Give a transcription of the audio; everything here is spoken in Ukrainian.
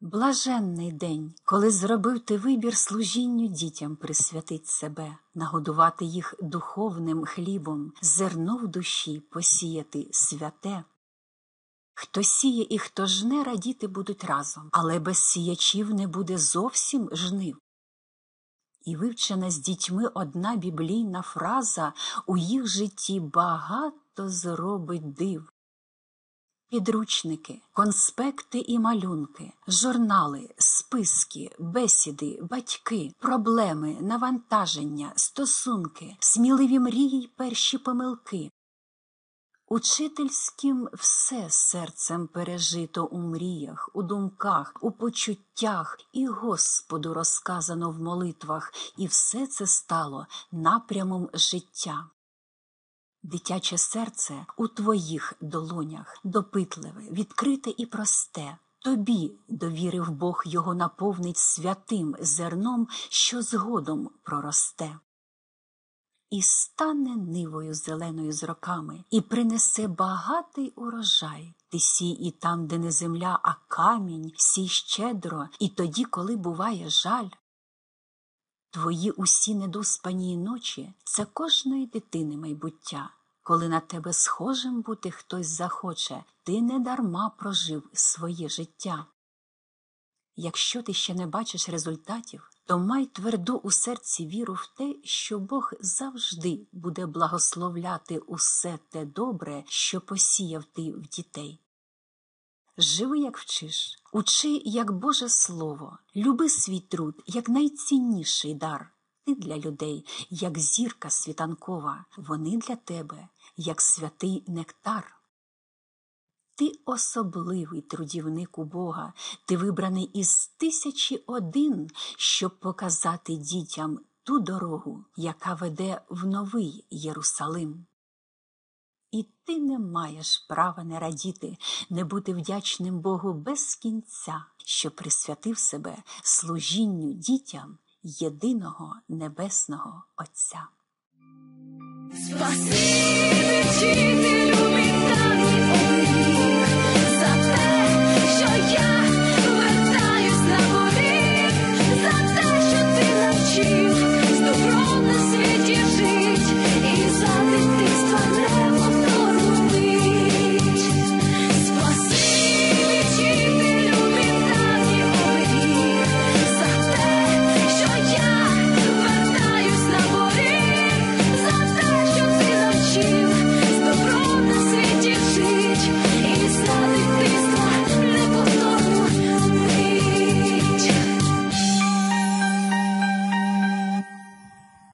Блаженний день, коли зробив ти вибір служінню дітям присвятить себе, нагодувати їх духовним хлібом, зерно в душі посіяти святе. Хто сіє і хто жне, радіти будуть разом, але без сіячів не буде зовсім жнив. І вивчена з дітьми одна біблійна фраза у їх житті багато зробить див. Підручники, конспекти і малюнки, журнали, списки, бесіди, батьки, проблеми, навантаження, стосунки, сміливі мрії й перші помилки. Учительським все серцем пережито у мріях, у думках, у почуттях і Господу розказано в молитвах, і все це стало напрямом життя. Дитяче серце у твоїх долонях допитливе, відкрите і просте. Тобі довірив Бог його наповнить святим зерном, що згодом проросте. І стане нивою зеленою з роками, і принесе багатий урожай. Ти сій і там, де не земля, а камінь, сій щедро, і тоді, коли буває жаль. Твої усі недоспані ночі це кожної дитини майбуття. Коли на тебе схожим бути хтось захоче, ти недарма прожив своє життя. Якщо ти ще не бачиш результатів, то май тверду у серці віру в те, що Бог завжди буде благословляти усе те добре, що посіяв ти в дітей. Живи, як вчиш, учи, як Боже Слово, люби свій труд, як найцінніший дар. Ти для людей, як зірка світанкова, вони для тебе, як святий нектар. Ти особливий трудівник у Бога, ти вибраний із тисячі один, щоб показати дітям ту дорогу, яка веде в новий Єрусалим. І ти не маєш права не радіти, не бути вдячним Богу без кінця, що присвятив себе служінню дітям єдиного небесного Отця. Спасибі,